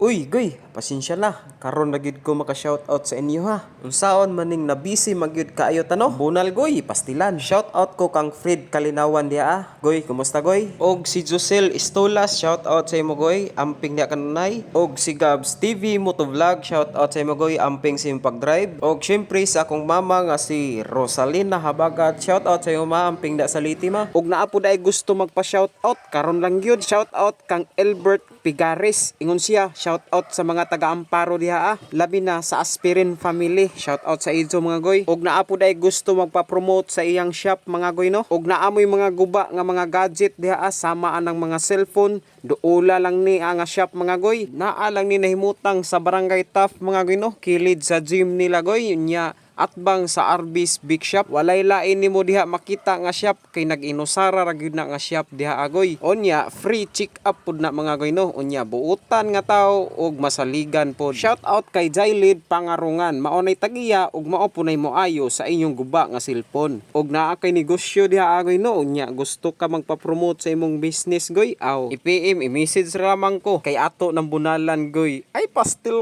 Uy, goy, pasensya na. Karon na gid ko maka-shoutout sa inyo ha. Unsaon maning na busy magyud kaayo tano? Bunal goy, pastilan. Shoutout ko kang Fred Kalinawan dia ah. Goy, kumusta goy? Og si Josel Istolas, shoutout sa imo goy. Amping dia kanunay. Og si Gabs TV Motovlog, shoutout sa imo goy. Amping sa imong pag-drive. Og syempre sa akong mama nga si Rosalina Habagat, shoutout sa imo ma. Amping da sa liti ma. Og naa po gusto magpa-shoutout. Karon lang gyud shoutout kang Elbert Pigares. Ingon siya, shout out sa mga taga-amparo diha ah. Labi na sa Aspirin family. Shout out sa Idzo mga goy. Og naa po dai gusto magpa-promote sa iyang shop mga goy no. Og naamoy mga guba nga mga gadget diha ah. Sama ang mga cellphone. Duula lang ni ang shop mga goy. Naa lang ni nahimutang sa Barangay Taft mga goy no. Kilid sa gym nila goy. Nya atbang sa Arby's Big Shop walay lain nimo diha makita nga shop kay nag-inusara ra gyud na nga shop diha agoy. Onya free check up pud na mga goy no? Onya buutan nga tawo og masaligan pod shout out kay Jailid Pangarungan. Maonay tagiya og mao punay mo ayo sa inyong guba nga cellphone. Og naa kay negosyo diha agoy no? Onya gusto ka magpa-promote sa imong business goy? Aw i-PM i-message ramang ko. Kay ato ng bunalan goy. Ay pastel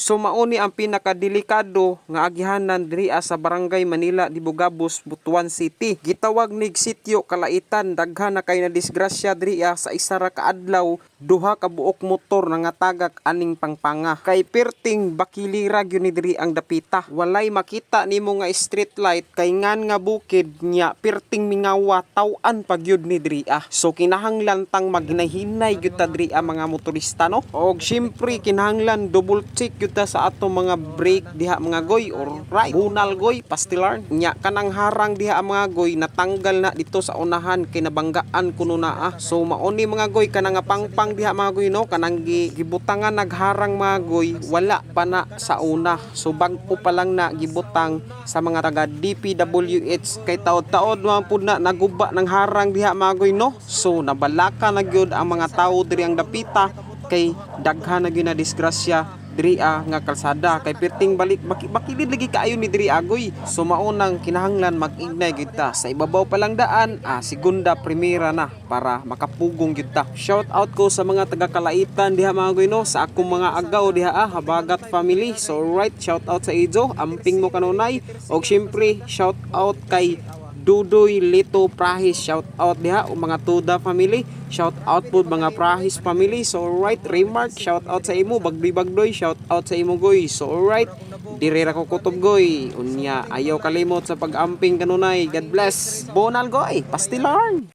so mauni ang pinakadelikado nga agihanan diri ah, sa Barangay Manila Dibugabos Butuan City. Gitawag nig sityo Kalaitan daghan na kay na disgrasya diri ah, sa isa ra ka adlaw duha ka buok motor na nga tagak aning pangpanga. Kay perting bakilira gyud ni diri ang dapita. Walay makita nimo nga street light kay ngan nga bukid nya perting mingawa taw-an pa gyud ni diri ah. So kinahanglan tang maghinay-hinay gyud ta diri mga motorista no? Og syempre kinahanglan double check gyud sa ato mga brake diha mga goy or right bunal goy pastilar nya kanang harang diha ang mga goy natanggal na dito sa unahan kay nabanggaan kuno na ah. So mauni mga goy kanang pangpang diha mga goy no? Kanang gi- gibutangan nagharang mga goy wala pa na sa una. So bag-o pa lang na gibutang sa mga taga DPWH kay taod-taod man pud na naguba ng harang diha mga goy no? So nabalaka na gyud ang mga tawo diri ang dapita. Kay daghan na gyud na disgrasya diri ah, nga kalsada. Kay perting balik baki, bakilid lagi kaayo ni diri agoy. So maunang kinahanglan mag-ignay gyud ta. Sa ibabaw pa lang daan ah, segunda primera na para makapugong gyud ta. Shout out ko sa mga taga Kalaitan diha mga goy no? Sa akong mga agaw diha ah, Habagat family. So right shout out sa Ijo amping mo kanunay. Og syempre shout out kay Dudoy Lito Prahis. Shout out diha o mga Tuda family. Shout out po mga Prahis family. So right remark shout out sa imo. Bagdoy bagdoy shout out sa imo goy. So right dire ra ko kutob goy. Unya ayaw kalimot sa pag-amping kanunay. God bless. Bonal goy. Pastilarn